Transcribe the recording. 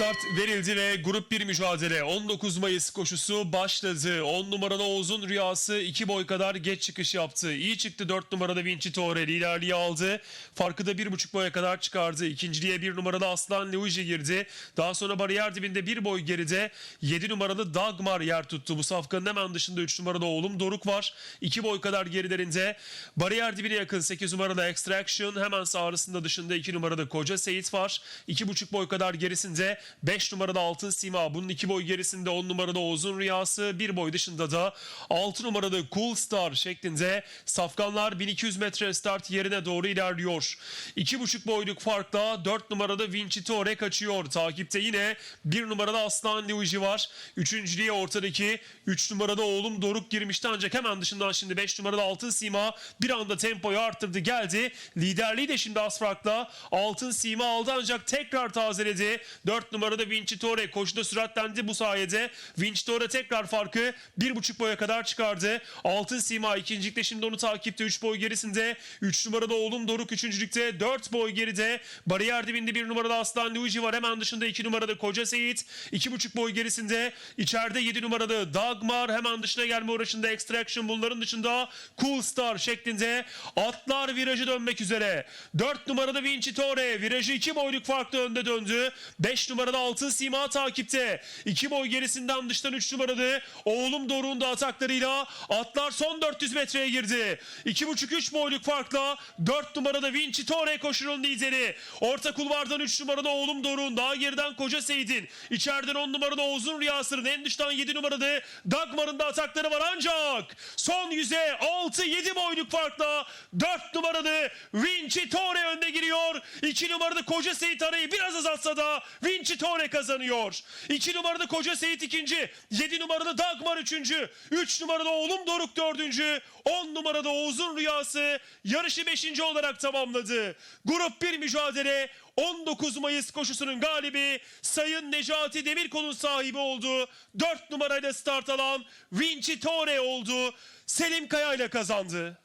Start verildi ve grup 1 mücadele 19 Mayıs koşusu başladı. 10 numaralı Oğuz'un rüyası 2 boy kadar geç çıkış yaptı. İyi çıktı 4 numarada Vincitore liderliği aldı. Farkı da 1,5 boya kadar çıkardı. İkinciliğe 1 numaralı Aslan Luigi girdi. Daha sonra bariyer dibinde 1 boy geride 7 numaralı Dagmar yer tuttu. Bu safkanın hemen dışında 3 numarada Oğlum Doruk var. 2 boy kadar gerilerinde. Bariyer dibine yakın 8 numarada Extraction. Hemen sağrısında dışında 2 numarada Koca Seyit var. 2,5 boy kadar gerisinde 5 numarada Altın Sima. Bunun 2 boy gerisinde 10 numarada Oğuz'un Rüyası. 1 boy dışında da 6 numarada Cool Star şeklinde safkanlar 1200 metre start yerine doğru ilerliyor. 2,5 boyluk farkla 4 numarada Vincitore kaçıyor. Takipte yine 1 numarada Aslan Luigi var. Üçüncülüğe ortadaki 3 numarada oğlum Doruk girmişti ancak hemen dışından şimdi 5 numarada Altın Sima bir anda tempoyu arttırdı geldi. Liderliği de şimdi az farkla Altın Sima aldı ancak tekrar tazeledi. 4 numarada Vincitore koşuda süratlendi bu sayede. Vincitore tekrar farkı 1,5 boya kadar çıkardı. Altın Sima ikincilikte şimdi onu takipte 3 boy gerisinde. 3 numarada oğlum Doruk üçüncülükte 4 boy geride. Bariyer dibinde 1 numarada Aslan Luigi var. Hemen dışında 2 numarada Koca Seyit. 2,5 boy gerisinde. İçeride 7 numaralı Dagmar. Hemen dışına gelme uğraşında Extraction. Bunların dışında Cool Star şeklinde atlar virajı dönmek üzere. 4 numarada Vincitore. Virajı 2 boyluk farklı önde döndü. 5 numarada Altın Sima takipte. 2 boy gerisinden dıştan 3 numaralı Oğlum Doruk'un da ataklarıyla atlar son 400 metreye girdi. 2,5-3 boyluk farkla 4 numarada Vincitore koşunun lideri. Orta kulvardan 3 numarada Oğlum Doruk'un daha geriden Koca Seyit'in. İçeriden 10 numarada Oğuz'un Rüyası'nın en dıştan 7 numarada Dagmar'ın da atakları var ancak son yüze 6-7 boyluk farkla 4 numaralı Vincitore önde giriyor. 2 numarada Koca Seyit arayı biraz azaltsa da Vincitore kazanıyor. 2 numarada Koca Seyit ikinci. 7 numarada Dagmar üçüncü. 3 numarada Oğlum Doruk dördüncü. 10 numarada Oğuz'un Rüyası yarışı 5. olarak tamamladı. Grup 1 mücadele 19 Mayıs koşusunun galibi Sayın Necati Demirkol'un sahibi oldu. 4 numarayla start alan Vincitore oldu. Selim Kaya ile kazandı.